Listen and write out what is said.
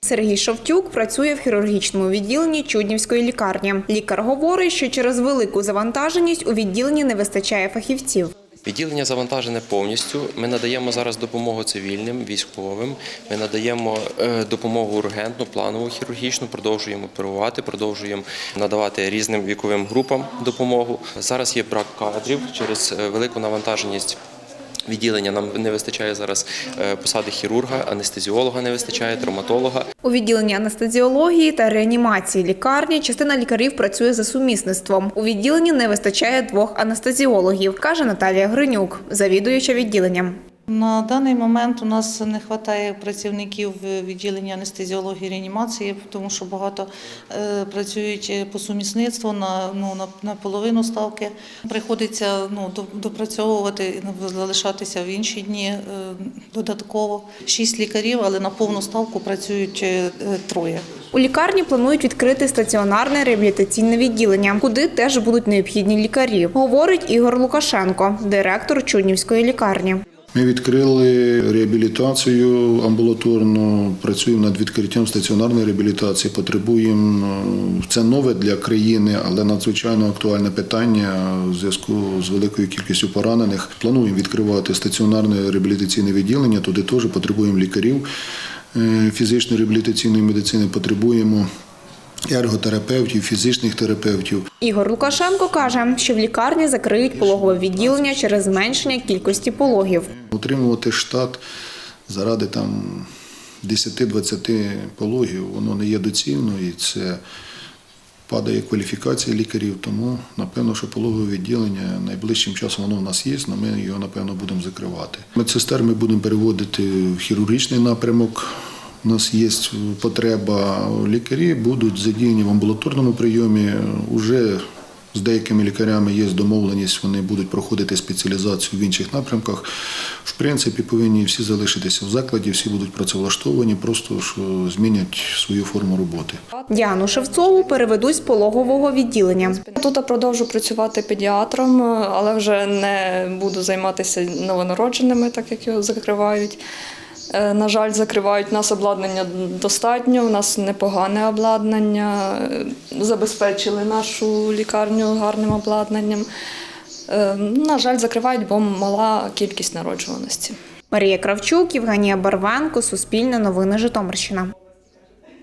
Сергій Шовтюк працює в хірургічному відділенні Чуднівської лікарні. Лікар говорить, що через велику завантаженість у відділенні не вистачає фахівців. Відділення завантажене повністю. Ми надаємо зараз допомогу цивільним, військовим. Ми надаємо е, допомогу ургентну, планову хірургічну, продовжуємо оперувати, продовжуємо надавати різним віковим групам допомогу. Зараз є брак кадрів через е, велику навантаженість. Відділення нам не вистачає зараз е, посади хірурга, анестезіолога не вистачає, травматолога. У відділенні анестезіології та реанімації лікарні частина лікарів працює за сумісництвом. У відділенні не вистачає двох анестезіологів, каже Наталія Гринюк, завідуюча відділенням. На даний момент у нас не вистачає працівників в відділенні анестезіології реанімації, тому що багато е, працюють по сумісництву на, ну, на, половину ставки. Приходиться ну, допрацьовувати залишатися в інші дні е, додатково. Шість лікарів, але на повну ставку працюють е, е, троє. У лікарні планують відкрити стаціонарне реабілітаційне відділення, куди теж будуть необхідні лікарі, говорить Ігор Лукашенко, директор Чуднівської лікарні. Ми відкрили реабілітацію амбулаторну, працюємо над відкриттям стаціонарної реабілітації. Потребуємо е, це нове для країни, але надзвичайно актуальне питання в зв'язку з великою кількістю поранених. Плануємо відкривати стаціонарне реабілітаційне відділення. Туди теж потребуємо лікарів е, фізичної реабілітаційної медицини. Потребуємо ерготерапевтів, фізичних терапевтів. Ігор Лукашенко каже, що в лікарні закриють пологове відділення через зменшення кількості пологів. Утримувати штат заради там 10-20 пологів, воно не є доцільно і це падає кваліфікація лікарів. Тому напевно, що пологове відділення найближчим часом воно в нас є, але ми його напевно будемо закривати. Медсестер ми будемо переводити в хірургічний напрямок. У нас є потреба. Лікарі будуть задіяні в амбулаторному прийомі. Уже з деякими лікарями є домовленість, вони будуть проходити спеціалізацію в інших напрямках. В принципі, повинні всі залишитися в закладі, всі будуть працевлаштовані, просто що змінять свою форму роботи. Діану Шевцову переведуть з пологового відділення. Тут продовжу працювати педіатром, але вже не буду займатися новонародженими, так як його закривають. Е, На жаль, закривають У нас обладнання достатньо. У нас непогане обладнання. Е, Забезпечили нашу лікарню гарним обладнанням. Е, На жаль, закривають, бо мала кількість народжуваності. Марія Кравчук, Євгенія Барвенко, Суспільне новини Житомирщина.